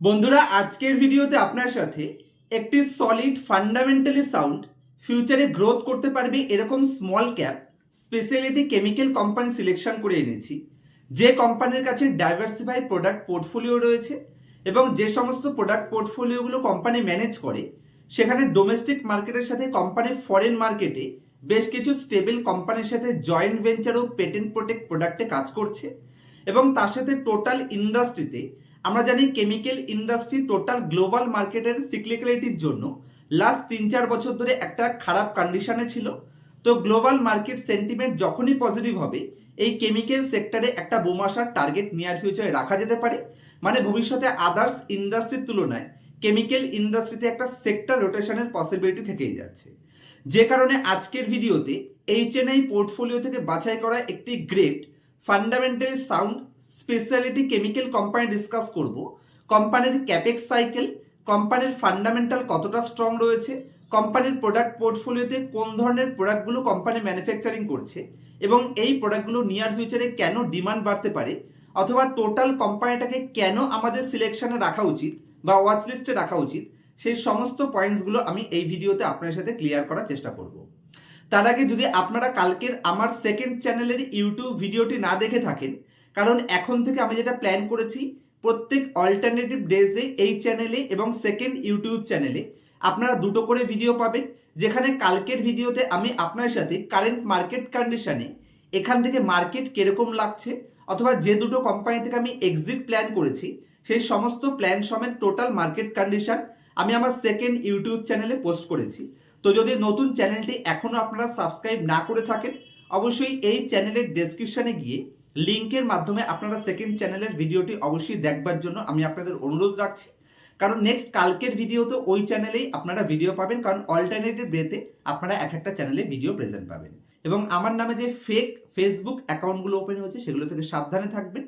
বন্ধুরা, আজকের ভিডিওতে আপনার সাথে একটি সলিড ফান্ডামেন্টালি সাউন্ড ফিউচারে গ্রোথ করতে পারবে এরকম small cap speciality chemical company selection করে এনেছি। যে কোম্পানির কাছে ডাইভার্সিফাই প্রোডাক্ট পোর্টফোলিও রয়েছে এবং যে সমস্ত প্রোডাক্ট পোর্টফোলিওগুলো কোম্পানি ম্যানেজ করে, সেখানে ডোমেস্টিক মার্কেটের সাথে কোম্পানি ফরেন মার্কেটে বেশ কিছু স্টেবল কোম্পানির সাথে জয়েন্ট ভেঞ্চার ও পেটেন্ট প্রোটেক্ট প্রোডাক্টে কাজ করছে এবং তার সাথে টোটাল ইন্ডাস্ট্রিতে আমরা জানি কেমিক্যাল ইন্ডাস্ট্রি টোটাল গ্লোবাল মার্কেটের সিক্লিক্যালিটির জন্য লাস্ট তিন চার বছর ধরে একটা খারাপ কন্ডিশনে ছিল। তো গ্লোবাল মার্কেট সেন্টিমেন্ট যখনই পজিটিভ হবে, এই কেমিক্যাল সেক্টরে একটা বোম আসার টার্গেট নিয়ার ফিউচারে রাখা যেতে পারে। মানে ভবিষ্যতে আদার্স ইন্ডাস্ট্রির তুলনায় কেমিক্যাল ইন্ডাস্ট্রিতে একটা সেক্টর রোটেশনের পসিবিলিটি থেকেই যাচ্ছে। যে কারণে আজকের ভিডিওতে এইচএনআই পোর্টফোলিও থেকে বাছাই করা একটি great fundamentally sound speciality chemical company discuss করব। কোম্পানির ক্যাপেক্স সাইকেল কোম্পানির ফান্ডামেন্টাল কতটা স্ট্রং রয়েছে কোম্পানির প্রোডাক্ট পোর্টফোলিওতে কোন ধরনের প্রোডাক্টগুলো কোম্পানি ম্যানুফ্যাকচারিং করছে, এবং এই প্রোডাক্টগুলো নিয়ার ফিউচারে কেন ডিমান্ড বাড়তে পারে, অথবা টোটাল কোম্পানিটাকে কেন আমাদের সিলেকশনে রাখা উচিত বা ওয়াচ লিস্টে রাখা উচিত, সেই সমস্ত পয়েন্টসগুলো আমি এই ভিডিওতে আপনার সাথে ক্লিয়ার করার চেষ্টা করব। তার আগে যদি আপনারা কালকের আমার সেকেন্ড চ্যানেলের ইউটিউব ভিডিওটি না দেখে থাকেন কারণ এখন থেকে আমি যেটা প্ল্যান করেছি, প্রত্যেক অল্টারনেটিভ ডেজে এই চ্যানেলে এবং সেকেন্ড ইউটিউব চ্যানেলে আপনারা দুটো করে ভিডিও পাবেন, যেখানে কালকের ভিডিওতে আমি আপনার সাথে কারেন্ট মার্কেট কন্ডিশনে এখান থেকে মার্কেট কীরকম লাগছে অথবা যে দুটো কোম্পানি থেকে আমি এক্সিট প্ল্যান করেছি, সেই সমস্ত প্ল্যান সমেত টোটাল মার্কেট কন্ডিশন আমি আমার সেকেন্ড ইউটিউব চ্যানেলে পোস্ট করেছি। তো যদি নতুন চ্যানেলটি এখনও আপনারা সাবস্ক্রাইব না করে থাকেন, অবশ্যই এই চ্যানেলের ডেসক্রিপশনে গিয়ে লিংকের মাধ্যমে আপনারা সেকেন্ড চ্যানেলের ভিডিওটি অবশ্যই দেখবার জন্য আমি আপনাদের অনুরোধ রাখছি। কারণ নেক্সট কালকের ভিডিওতে ওই চ্যানেলেই আপনারা ভিডিও পাবেন, কারণ অল্টারনেটিভ ডেতে আপনারা এক একটা চ্যানেলে ভিডিও প্রেজেন্ট পাবেন। এবং আমার নামে যে ফেক ফেসবুক অ্যাকাউন্টগুলো ওপেন হয়েছে, সেগুলো থেকে সাবধানে থাকবেন।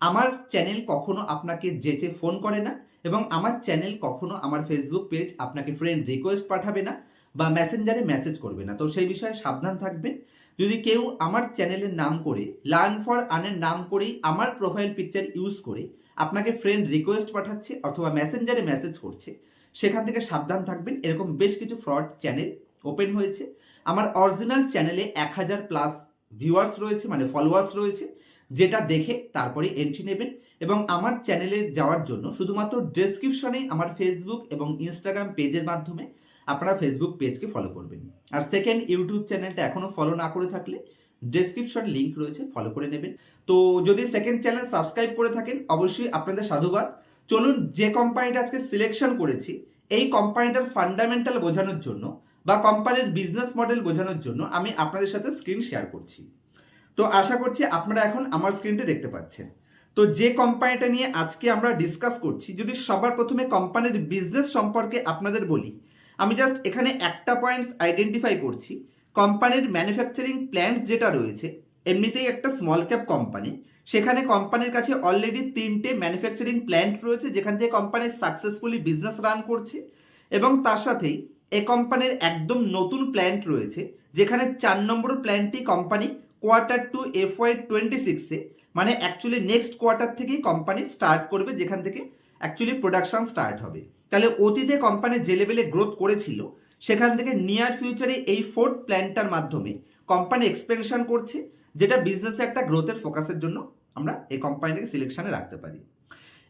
আমার চ্যানেল কখনো আপনাকে যেচে ফোন করে না, এবং আমার চ্যানেল কখনো আমার ফেসবুক পেজ আপনাকে ফ্রেন্ড রিকোয়েস্ট পাঠাবে না। বা মেসেঞ্জারে মেসেজ করবে না। তো সেই বিষয়ে সাবধান থাকবেন যদি কেউ আমার চ্যানেলের নাম করে লার্ন ফর আনের নাম করেই আমার প্রোফাইল পিকচার ইউজ করে, আপনাকে ফ্রেন্ড রিকোয়েস্ট পাঠাচ্ছে অথবা মেসেঞ্জারে মেসেজ করছে, সেখান থেকে সাবধান থাকবেন। এরকম বেশ কিছু ফ্রড চ্যানেল ওপেন হয়েছে। আমার অরিজিনাল চ্যানেলে এক হাজার প্লাস ভিউয়ার্স রয়েছে মানে ফলোয়ার্স রয়েছে, যেটা দেখে তারপরে এন্ট্রি নেবেন এবং আমার চ্যানেলে যাওয়ার জন্য শুধুমাত্র ডেসক্রিপশনে আমার ফেসবুক এবং ইনস্টাগ্রাম পেজের মাধ্যমে আপনারা ফেসবুক পেজকে ফলো করবেন। আর সেকেন্ড ইউটিউব চ্যানেলটা এখনও ফলো না করে থাকলে ডেসক্রিপশন লিঙ্ক রয়েছে ফলো করে নেবেন। তো যদি সেকেন্ড চ্যানেল সাবস্ক্রাইব করে থাকেন, অবশ্যই আপনাদের সাধুবাদ। চলুন যে কোম্পানিটা আজকে সিলেকশন করেছি, এই কোম্পানিটার ফান্ডামেন্টাল বোঝানোর জন্য বা কোম্পানির বিজনেস মডেল বোঝানোর জন্য আমি আপনাদের সাথে স্ক্রিন শেয়ার করছি। তো আশা করছি আপনারা এখন আমার স্ক্রিনটি দেখতে পাচ্ছেন। তো যে কোম্পানিটা নিয়ে আজকে আমরা ডিসকাস করছি, যদি সবার প্রথমে কোম্পানির বিজনেস সম্পর্কে আপনাদের বলি আমি জাস্ট এখানে একটা পয়েন্টস আইডেন্টিফাই করছি। কোম্পানির ম্যানুফ্যাকচারিং প্ল্যান্টস যেটা রয়েছে, এমনিতেই একটা স্মল ক্যাপ কোম্পানি সেখানে কোম্পানির কাছে অলরেডি তিনটে ম্যানুফ্যাকচারিং প্ল্যান্ট রয়েছে, যেখান থেকে কোম্পানি সাকসেসফুলি বিজনেস রান করছে। এবং তার সাথেই এ কোম্পানির একদম নতুন প্ল্যান্ট রয়েছে, যেখানে চার নম্বর প্ল্যান্টটি company quarter two F Y twenty সিক্সে মানে অ্যাকচুয়ালি নেক্সট কোয়ার্টার থেকেই কোম্পানি স্টার্ট করবে, যেখান থেকে অ্যাকচুয়ালি প্রোডাকশন স্টার্ট হবে। তাহলে অতীতে কোম্পানি যে লেভেলে গ্রোথ করেছিল, সেখান থেকে নিয়ার ফিউচারে এই ফোর্থ প্ল্যানটার মাধ্যমে কোম্পানি এক্সপেনশন করছে, যেটা বিজনেসে একটা গ্রোথের ফোকাসের জন্য আমরা এই কোম্পানিটাকে সিলেকশানে রাখতে পারি।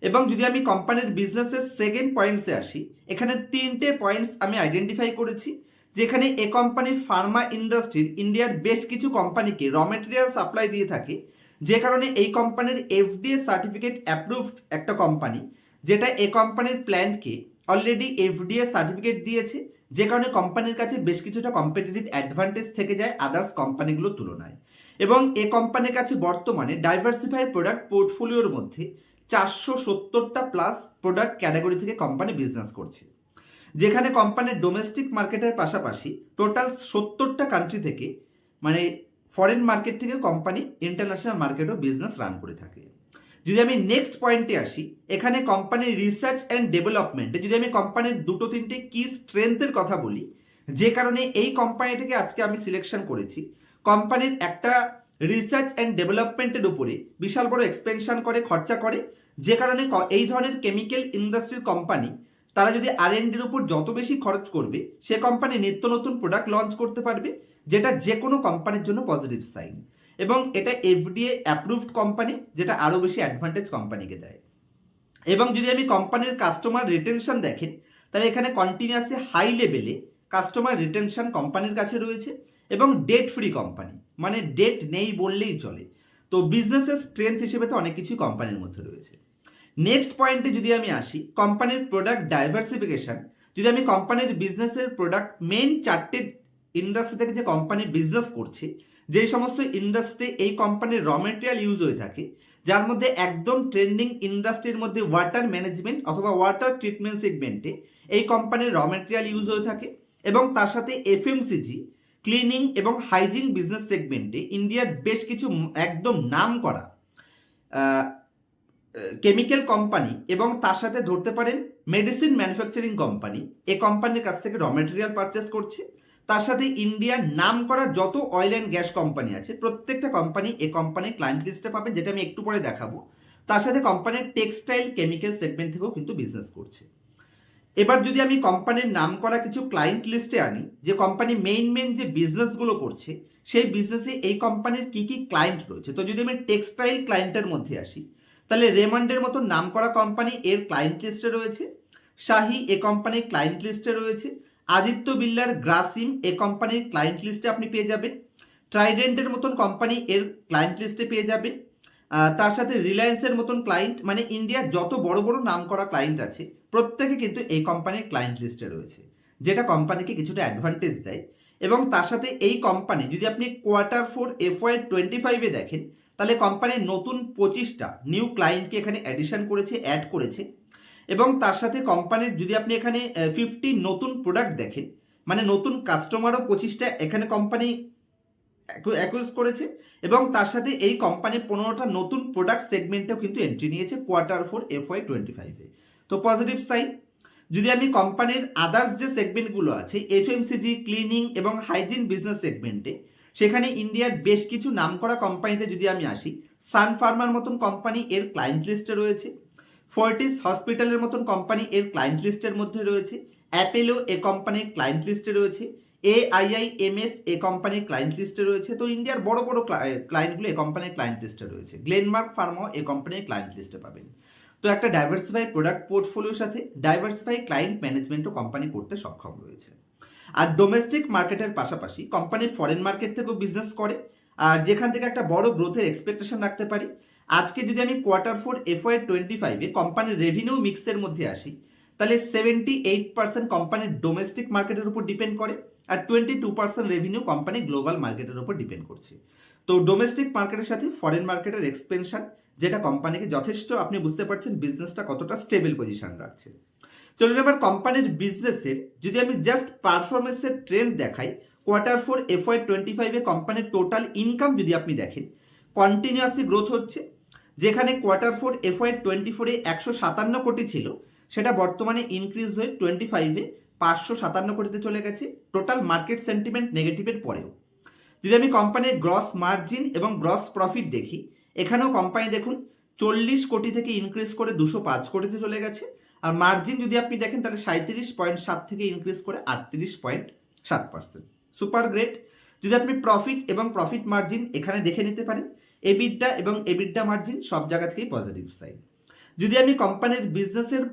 এবং যদি আমি কোম্পানির বিজনেসের সেকেন্ড পয়েন্টসে আসি, এখানে তিনটে পয়েন্টস আমি আইডেন্টিফাই করেছি, যেখানে এ কোম্পানি ফার্মা ইন্ডাস্ট্রির ইন্ডিয়ার বেশ কিছু কোম্পানিকে র মেটেরিয়াল সাপ্লাই দিয়ে থাকে, যে কারণে এই কোম্পানির এফডিএ সার্টিফিকেট অ্যাপ্রুভড একটা কোম্পানি যেটা এ কোম্পানির প্ল্যান্টকে অলরেডি এফডিএ সার্টিফিকেট দিয়েছে। যে কারণে কোম্পানির কাছে বেশ কিছুটা কম্পিটিটিভ অ্যাডভান্টেজ থেকে যায় আদার্স কোম্পানিগুলোর তুলনায়। এবং এ কোম্পানির কাছে বর্তমানে ডাইভার্সিফাইড প্রোডাক্ট পোর্টফোলিওর মধ্যে চারশো সত্তরটা প্লাস প্রোডাক্ট ক্যাটাগরি থেকে কোম্পানি বিজনেস করছে। যেখানে কোম্পানির ডোমেস্টিক মার্কেটের পাশাপাশি টোটাল সত্তরটা কান্ট্রি থেকে মানে ফরেন মার্কেট থেকে কোম্পানি ইন্টারন্যাশনাল মার্কেটও বিজনেস রান করে থাকে। যদি আমি নেক্সট পয়েন্টে আসি, এখানে কোম্পানির রিসার্চ অ্যান্ড ডেভেলপমেন্টে যদি আমি কোম্পানির দুটো তিনটে কি স্ট্রেংথের কথা বলি, যে কারণে এই কোম্পানিটাকে আজকে আমি সিলেকশন করেছি কোম্পানির একটা রিসার্চ অ্যান্ড ডেভেলপমেন্টের উপরে বিশাল বড় এক্সপেনশন করে, খরচা করে, যে কারণে এই ধরনের কেমিক্যাল ইন্ডাস্ট্রির কোম্পানি তারা যদি আর এর উপর যত বেশি খরচ করবে, সে কোম্পানি নিত্য নতুন প্রোডাক্ট লঞ্চ করতে পারবে, যেটা যে কোনো কোম্পানির জন্য পজিটিভ সাইন এবং এটা এফডিএ অ্যাপ্রুভড কোম্পানি যেটা আরও বেশি অ্যাডভান্টেজ কোম্পানিকে দেয়। এবং যদি আমি কোম্পানির কাস্টমার রিটেনশন দেখেন, তাহলে এখানে কন্টিনিউয়াসলি হাই লেভেলে কাস্টমার রিটেনশন কোম্পানির কাছে রয়েছে এবং ডেট ফ্রি কোম্পানি মানে ডেট নেই বললেই চলে। তো বিজনেসের স্ট্রেংথ হিসেবে তো অনেক কিছুই কোম্পানির মধ্যে রয়েছে। নেক্সট পয়েন্টে যদি আমি আসি কোম্পানির প্রোডাক্ট ডাইভার্সিফিকেশন যদি আমি কোম্পানির বিজনেসের প্রোডাক্ট মেন চারটে ইন্ডাস্ট্রি থেকে যে কোম্পানি বিজনেস করছে যে সমস্ত ইন্ডাস্ট্রি এই কোম্পানির র মেটেরিয়াল ইউজ হয়ে থাকে, যার মধ্যে একদম ট্রেন্ডিং ইন্ডাস্ট্রির মধ্যে ওয়াটার ম্যানেজমেন্ট অথবা ওয়াটার ট্রিটমেন্ট সেগমেন্টে এই কোম্পানির র মেটেরিয়াল ইউজ হয়ে থাকে এবং তার সাথে এফএমসিজি ক্লিনিং এবং হাইজিন বিজনেস সেগমেন্টে ইন্ডিয়ার বেশ কিছু একদম নাম করা কেমিক্যাল কোম্পানি এবং তার সাথে ধরতে পারেন মেডিসিন ম্যানুফ্যাকচারিং কোম্পানি এই কোম্পানির কাছ থেকে র মেটেরিয়াল পারচেস করছে। তার সাথে ইন্ডিয়ার নাম করা যত অয়েল অ্যান্ড গ্যাস কোম্পানি আছে, প্রত্যেকটা কোম্পানি এ কোম্পানির ক্লায়েন্ট লিস্টে পাবেন, যেটা আমি একটু পরে দেখাবো। তার সাথে কোম্পানির টেক্সটাইল কেমিক্যাল সেগমেন্ট থেকেও কিন্তু বিজনেস করছে। এবার যদি আমি কোম্পানির নাম করা কিছু ক্লায়েন্ট লিস্টে আনি, যে কোম্পানি মেইন মেইন যে বিজনেসগুলো করছে, সেই বিজনেসে এই কোম্পানির কি কি ক্লায়েন্ট রয়েছে? তো যদি আমি টেক্সটাইল ক্লায়েন্টের মধ্যে আসি, তাহলে রেমন্ডের মতো নাম করা কোম্পানি এর ক্লায়েন্ট লিস্টে রয়েছে শাহি এ কোম্পানির ক্লায়েন্ট লিস্টে রয়েছে আদিত্য বিল্লার গ্রাসিম এ কোম্পানির ক্লায়েন্ট লিস্টে আপনি পেয়ে যাবেন। ট্রাইডেন্টের মতন কোম্পানি এর ক্লায়েন্ট লিস্টে পেয়ে যাবেন। তার সাথে রিলায়েন্সের মতন ক্লায়েন্ট মানে ইন্ডিয়ার যত বড় বড় নাম করা ক্লায়েন্ট আছে, প্রত্যেকে কিন্তু এই কোম্পানির ক্লায়েন্ট লিস্টে রয়েছে, যেটা কোম্পানিকে কিছুটা অ্যাডভান্টেজ দেয়। এবং তার সাথে এই কোম্পানি যদি আপনি quarter four F Y twenty ফাইভে দেখেন, তাহলে কোম্পানির নতুন পঁচিশটা নিউ ক্লায়েন্টকে এখানে অ্যাডিশন করেছে অ্যাড করেছে। এবং তার সাথে কোম্পানির যদি আপনি এখানে ফিফটি নতুন প্রোডাক্ট দেখেন মানে নতুন কাস্টমারও পঁচিশটা এখানে কোম্পানি অ্যাকুইজ করেছে এবং তার সাথে এই কোম্পানি পনেরোটা নতুন প্রোডাক্ট সেগমেন্টেও কিন্তু এন্ট্রি নিয়েছে quarter four F Y twenty ফাইভে তো পজিটিভ সাইন যদি আমি কোম্পানির আদার্স যে সেগমেন্টগুলো আছে এফএমসিজি ক্লিনিং এবং হাইজিন বিজনেস সেগমেন্টে সেখানে ইন্ডিয়ার বেশ কিছু নামকরা কোম্পানিতে যদি আমি আসি সান ফার্মার মতন কোম্পানি এর ক্লায়েন্ট লিস্টে রয়েছে। ফোর্টিস হসপিটালের মতন কোম্পানি এর ক্লায়েন্ট লিস্টের মধ্যে রয়েছে। অ্যাপেলো এ কোম্পানির ক্লায়েন্ট লিস্টে রয়েছে এ এম এস এ কোম্পানির ক্লায়েন্ট লিস্টে রয়েছে। তো ইন্ডিয়ার বড় বড় ক্লায়েন্টগুলো এ কোম্পানির ক্লায়েন্ট লিস্টে রয়েছে। গ্লেনমার্ক ফার্মাও এ কোম্পানির ক্লায়েন্ট লিস্টে পাবেন। তো একটা ডাইভার্সিফাই প্রোডাক্ট পোর্টফোলিওর সাথে ডাইভার্সিফাই ক্লায়েন্ট ম্যানেজমেন্টও কোম্পানি করতে সক্ষম রয়েছে। আর ডোমেস্টিক মার্কেটের পাশাপাশি কোম্পানি ফরেন মার্কেট থেকেও বিজনেস করে। আর যেখান থেকে একটা বড় গ্রোথের এক্সপেকটেশন রাখতে পারি। আজকে যদি আমি quarter four F Y twenty ফাইভে কোম্পানির রেভিনিউ মিক্সের মধ্যে আসি, তাহলে সেভেন্টি এইট পার্সেন্ট কোম্পানির ডোমেস্টিক মার্কেটের উপর ডিপেন্ড করে আর twenty two percent revenue company global মার্কেটের উপর ডিপেন্ড করছে। তো ডোমেস্টিক মার্কেটের সাথে ফরেন মার্কেটের এক্সপেনশন যেটা কোম্পানিকে যথেষ্ট, আপনি বুঝতে পারছেন বিজনেসটা কতটা স্টেবল পজিশন রাখছে। চলুন এবার কোম্পানির বিজনেসের যদি আমি জাস্ট পারফরমেন্সের ট্রেন্ড দেখাই quarter four F Y twenty ফাইভে কোম্পানির টোটাল ইনকাম যদি আপনি দেখেন কন্টিনিউয়াসলি গ্রোথ হচ্ছে। যেখানে quarter four F Y twenty ফোরে একশো সাতান্ন কোটি ছিল, সেটা বর্তমানে ইনক্রিজ হয়ে টোয়েন্টি ফাইভে পাঁচশো সাতান্ন কোটিতে চলে গেছে টোটাল মার্কেট সেন্টিমেন্ট নেগেটিভের পরেও। যদি আমি কোম্পানির গ্রস মার্জিন এবং গ্রস প্রফিট দেখি, এখানেও কোম্পানি দেখুন চল্লিশ কোটি থেকে ইনক্রিজ করে দুশো পাঁচ কোটিতে চলে গেছে, আর মার্জিন যদি আপনি দেখেন তাহলে সাঁত্রিশ পয়েন্ট সাত থেকে ইনক্রিজ করে আটত্রিশ পয়েন্ট সাত পার্সেন্ট সুপার গ্রেট যদি আপনি প্রফিট এবং প্রফিট মার্জিন এখানে দেখে নিতে পারেন এবিডা এবং এবিডা মার্জিন সব জায়গা থেকেই পজিটিভ সাইড যদি আমি কোম্পানির বিজনেসের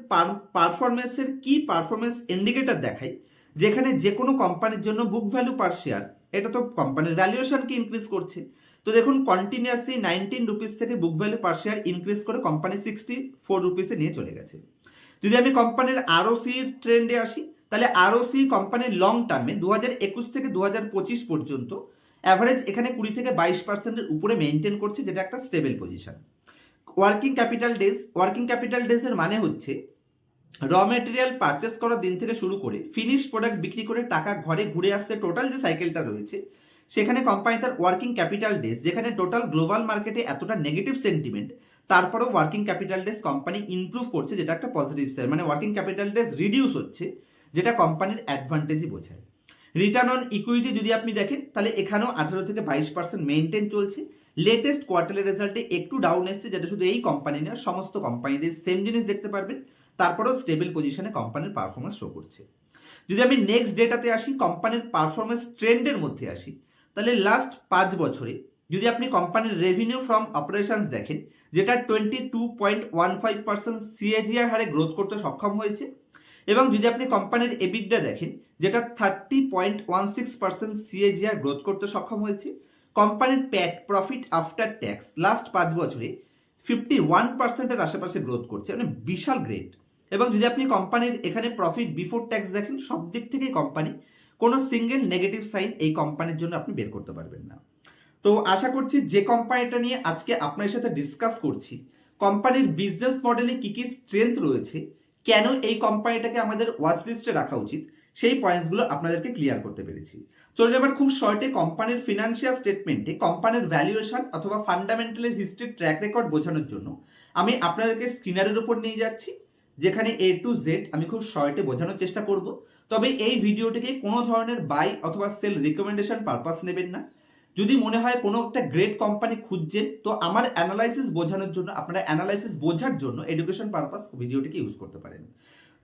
পারফরমেন্সের কি পারফরমেন্স ইন্ডিকেটর দেখাই, যেখানে যে কোনো কোম্পানির জন্য বুক ভ্যালু পার শেয়ার এটা তো কোম্পানির ভ্যালুয়েশনকে ইনক্রিজ করছে। তো দেখুন কন্টিনিউয়াসলি নাইনটিন রুপিস থেকে book value per share increase করে কোম্পানি সিক্সটি ফোর রুপিসে নিয়ে চলে গেছে। যদি আমি কোম্পানির আরওসির ট্রেন্ডে আসি, তাহলে আরওসি কোম্পানির লং টার্মে দু হাজার একুশ থেকে দু হাজার পঁচিশ পর্যন্ত অ্যাভারেজ এখানে কুড়ি থেকে বাইশ পার্সেন্টের উপরে মেনটেন করছে, যেটা একটা stable position working capital days working capital ডেজের মানে হচ্ছে র মেটেরিয়াল পারচেস করার দিন থেকে শুরু করে ফিনিশ প্রোডাক্ট বিক্রি করে টাকা ঘরে ঘুরে আসতে টোটাল যে সাইকেলটা রয়েছে, সেখানে কোম্পানি তার ওয়ার্কিং ক্যাপিটাল ডেজ যেখানে টোটাল গ্লোবাল মার্কেটে এতটা নেগেটিভ সেন্টিমেন্ট তারপরেও working capital days company improve করছে, যেটা একটা পজিটিভ সাইড মানে ওয়ার্কিং ক্যাপিটাল ডেজ রিডিউস হচ্ছে, যেটা কোম্পানির অ্যাডভান্টেজই বোঝায়। রিটার্ন অন ইকুইটি যদি আপনি দেখেন, তাহলে এখানেও আঠারো থেকে বাইশ পার্সেন্ট মেনটেন চলছে। লেটেস্ট কোয়ার্টারলি রেজাল্টে একটু ডাউন এসেছে, যেটা শুধু এই কোম্পানি নয়, সমস্ত কোম্পানিদের সেম জিনিস দেখতে পারবেন। তারপরেও স্টেবল পজিশনে কোম্পানির পারফরমেন্স শো করছে। যদি আমি নেক্সট ডেটাতে আসি কোম্পানির পারফরমেন্স ট্রেন্ডের মধ্যে আসি, তাহলে লাস্ট পাঁচ বছরে যদি আপনি কোম্পানির রেভিনিউ ফ্রম অপারেশনস দেখেন, যেটা twenty two point one five percent CAGR হারে গ্রোথ করতে সক্ষম হয়েছে এবং যদি আপনি কোম্পানির এবিডটা দেখেন, যেটা thirty point one six percent CAGR growth করতে সক্ষম হয়েছে কোম্পানির PAT profit after tax last পাঁচ বছরে ফিফটি ওয়ান পার্সেন্টের আশেপাশে গ্রোথ করছে মানে বিশাল গ্রেট এবং যদি আপনি কোম্পানির এখানে প্রফিট বিফোর ট্যাক্স দেখেন, সব দিক থেকেই কোম্পানি কোনো সিঙ্গেল নেগেটিভ সাইন এই কোম্পানির জন্য আপনি বের করতে পারবেন না। তো আশা করছি যে কোম্পানিটা নিয়ে আজকে আপনার সাথে ডিসকাস করছি কোম্পানির বিজনেস মডেলে কি কি স্ট্রেংথ রয়েছে কেন এই কোম্পানিটাকে আমাদের ওয়াচ লিস্টে রাখা উচিত? সেই পয়েন্টসগুলো আপনাদেরকে ক্লিয়ার করতে পেরেছি। চলুন এবার খুব শর্টে কোম্পানির ফিনান্সিয়াল স্টেটমেন্টে কোম্পানির ভ্যালুয়েশন অথবা ফান্ডামেন্টালের হিস্ট্রি ট্র্যাক রেকর্ড বোঝানোর জন্য আমি আপনাদেরকে স্ক্রিনারের উপর নিয়ে যাচ্ছি, যেখানে এ টু জেড আমি খুব শর্টে বোঝানোর চেষ্টা করব। তবে এই ভিডিওটিকে কোনো ধরনের বাই অথবা সেল রিকমেন্ডেশন পারপাস নেবেন না। যদি মনে হয় কোনো একটা গ্রেট কোম্পানি খুঁজছেন তো আমার অ্যানালাইসিস বোঝানোর জন্য, আপনারা অ্যানালাইসিস বোঝার জন্য এডুকেশন পারপাস ভিডিওটিকে ইউজ করতে পারেন।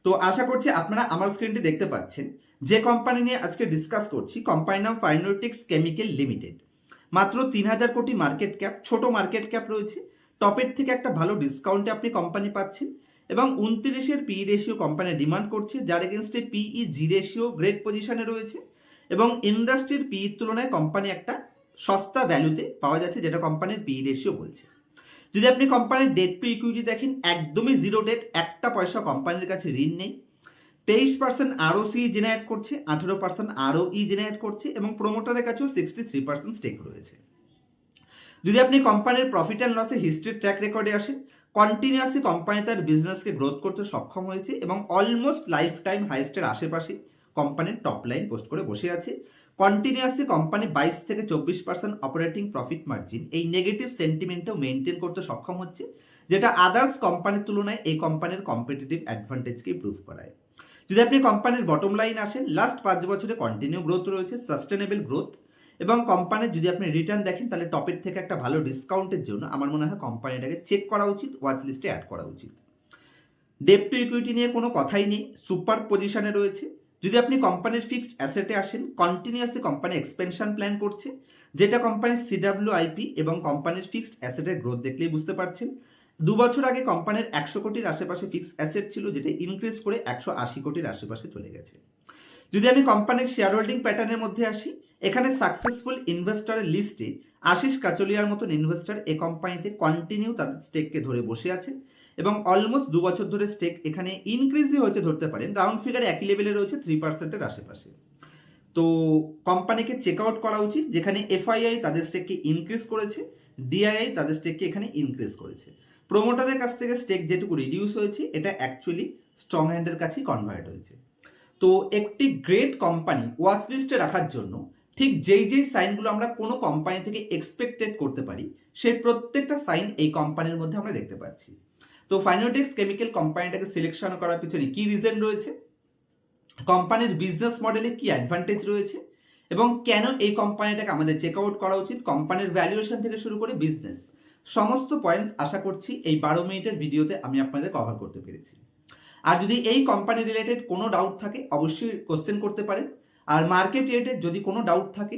তো আশা করছি আপনারা আমার স্ক্রিনটি দেখতে পাচ্ছেন। যে কোম্পানি নিয়ে আজকে ডিসকাস করছি কোম্পানির নাম ফাইনোটিক্স কেমিক্যাল লিমিটেড মাত্র তিন হাজার কোটি মার্কেট ক্যাপ ছোট মার্কেট ক্যাপ রয়েছে। টপের থেকে একটা ভালো ডিসকাউন্টে আপনি কোম্পানি পাচ্ছেন এবং উনত্রিশের পি রেশিও কোম্পানি ডিমান্ড করছে, যার এগেনস্টে পিই জি রেশিও গ্রেট পজিশনে রয়েছে। এবং ইন্ডাস্ট্রির পিইর তুলনায় কোম্পানি একটা সস্তা ভ্যালুতে পাওয়া যাচ্ছে, যেটা কোম্পানির পি রেশিও বলছে। যদি আপনি কোম্পানির ডেট টু ইকুইটি দেখেন, একদমই জিরো ডেট একটা পয়সা কোম্পানির কাছে ঋণ নেই। তেইশ পার্সেন্ট আরও সি জেনারেট করছে, আঠেরো পার্সেন্ট আরও ই জেনারেট করছে, এবং প্রোমোটারের কাছেও সিক্সটি থ্রি পার্সেন্ট স্টেক রয়েছে। যদি আপনি কোম্পানির প্রফিট অ্যান্ড লসে হিস্ট্রির ট্র্যাক রেকর্ডে আসেন কন্টিনিউয়াসলি কোম্পানি তার বিজনেসকে গ্রোথ করতে সক্ষম হয়েছে, এবং অলমোস্ট লাইফ টাইম হাইস্টের আশেপাশে কোম্পানির টপ লাইন পোস্ট করে বসে আছে। কন্টিনিউয়াসলি কোম্পানি বাইশ থেকে চব্বিশ পার্সেন্ট অপারেটিং প্রফিট মার্জিন এই নেগেটিভ সেন্টিমেন্টও মেনটেন করতে সক্ষম হচ্ছে, যেটা আদার্স কোম্পানির তুলনায় এই কোম্পানির কম্পিটিটিভ অ্যাডভান্টেজকে প্রুভ করায়। যদি আপনি কোম্পানির বটম লাইন আসেন লাস্ট পাঁচ বছরে কন্টিনিউ গ্রোথ রয়েছে সাস্টেনেবল গ্রোথ এবং কোম্পানির যদি আপনি রিটার্ন দেখেন, তাহলে টপের থেকে একটা ভালো ডিসকাউন্টের জন্য আমার মনে হয় কোম্পানিটাকে চেক করা উচিত ওয়াচ লিস্টে অ্যাড করা উচিত। ডেপ টু ইকুইটি নিয়ে কোনো কথাই নেই সুপার পজিশনে রয়েছে। যদি আপনি কোম্পানির ফিক্সড অ্যাসেটে আসেন কন্টিনিউয়াসলি কোম্পানি এক্সপেনশন প্ল্যান করছে, যেটা কোম্পানির সিডাব্লিউ আইপি এবং কোম্পানির ফিক্সড অ্যাসেটের গ্রোথ দেখলেই বুঝতে পারছেন। দু বছর আগে কোম্পানির একশো কোটির আশেপাশে ফিক্সড অ্যাসেট ছিল, যেটা ইনক্রিজ করে একশো আশি কোটির আশেপাশে চলে গেছে। যদি আমি কোম্পানির শেয়ার হোল্ডিং প্যাটার্নের মধ্যে আসি, এখানে সাকসেসফুল ইনভেস্টরের লিস্টে আশিস কাচলিয়ার মতন ইনভেস্টর এ কোম্পানিতে কন্টিনিউ তাদের স্টেককে ধরে বসে আছেন। এবং অলমোস্ট দু বছর ধরে স্টেক এখানে ইনক্রিজই হয়েছে ধরতে পারেন। রাউন্ড ফিগার একই লেভেলে রয়েছে থ্রি পার্সেন্টের আশেপাশে। তো কোম্পানিকে চেক আউট করা উচিত, যেখানে এফআইআই তাদের স্টেককে ইনক্রিজ করেছে ডিআইআই তাদের স্টেককে এখানে ইনক্রিজ করেছে। প্রোমোটারের কাছ থেকে স্টেক যেটুকু রিডিউস হয়েছে, এটা অ্যাকচুয়ালি স্ট্রং হ্যান্ডের কাছেই কনভার্ট হয়েছে। তো একটি গ্রেট কোম্পানি ওয়াচ লিস্টে রাখার জন্য ঠিক যেই যেই সাইনগুলো আমরা কোনো কোম্পানি থেকে এক্সপেক্টেড করতে পারি, সেই প্রত্যেকটা সাইন এই কোম্পানির মধ্যে আমরা দেখতে পাচ্ছি। তো ফাইনোটেক্স কেমিক্যাল কোম্পানিটাকে সিলেকশন করার পিছনে কি রিজন রয়েছে? কোম্পানির বিজনেস মডেলে কি অ্যাডভান্টেজ রয়েছে? এবং কেন এই কোম্পানিটাকে আমাদের চেক আউট করা উচিত? কোম্পানির ভ্যালুয়েশন থেকে শুরু করে বিজনেস সমস্ত পয়েন্টস আশা করছি এই বারো মিনিটের ভিডিওতে আমি আপনাদের কভার করতে পেরেছি। আর যদি এই কোম্পানি রিলেটেড কোনো ডাউট থাকে, অবশ্যই কোশ্চেন করতে পারেন। আর মার্কেট রিলেটেড যদি কোনো ডাউট থাকে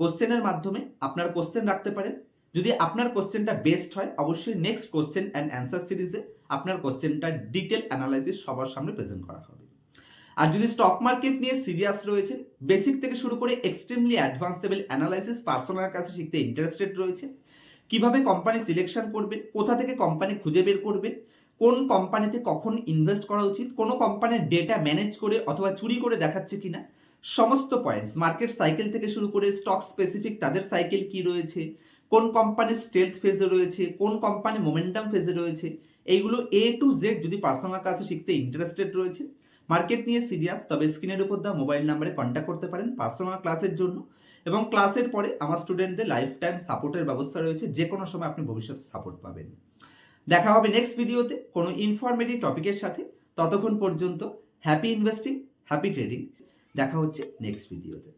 কোশ্চেনের মাধ্যমে আপনারা কোশ্চেন রাখতে পারেন। যদি আপনার কোশ্চেনটা বেস্ট হয়, অবশ্যই নেক্সট কোশ্চেন অ্যান্ড অ্যান্সার সিরিজে আপনার কোশ্চেনটা ডিটেল অ্যানালাইসিস সবার সামনে প্রেজেন্ট করা হবে। আর যদি স্টক মার্কেট নিয়ে সিরিয়াস রয়েছেন বেসিক থেকে শুরু করে extremely advance level analysis personal কাছে শিখতে ইন্টারেস্টেড রয়েছে কীভাবে কোম্পানি সিলেকশন করবেন, কোথা থেকে কোম্পানি খুঁজে বের করবেন, কোন কোম্পানিতে কখন ইনভেস্ট করা উচিত, কোনো কোম্পানির ডেটা ম্যানেজ করে অথবা চুরি করে দেখাচ্ছে কিনা, সমস্ত পয়েন্টস মার্কেট সাইকেল থেকে শুরু করে স্টক স্পেসিফিক তাদের সাইকেল কি রয়েছে কোন কোম্পানির স্টেলথ ফেজে রয়েছে, কোন কোম্পানি মোমেন্টাম ফেজে রয়েছে, এইগুলো এ টু জেড যদি পার্সোনাল কাছে শিখতে ইন্টারেস্টেড রয়েছে মার্কেট নিয়ে সিরিয়াস তবে স্ক্রিনের উপর দেওয়া মোবাইল নাম্বারে কন্ট্যাক্ট করতে পারেন পার্সোনাল ক্লাসের জন্য। এবং ক্লাসের পরে আমার স্টুডেন্টদের লাইফ টাইম সাপোর্টের ব্যবস্থা রয়েছে, যে কোনো সময় আপনি ভবিষ্যতে সাপোর্ট পাবেন। দেখা হবে নেক্সট ভিডিওতে কোনো ইনফরমেটিভ টপিকের সাথে। ততক্ষণ পর্যন্ত হ্যাপি ইনভেস্টিং হ্যাপি ট্রেডিং দেখা হচ্ছে নেক্সট ভিডিওতে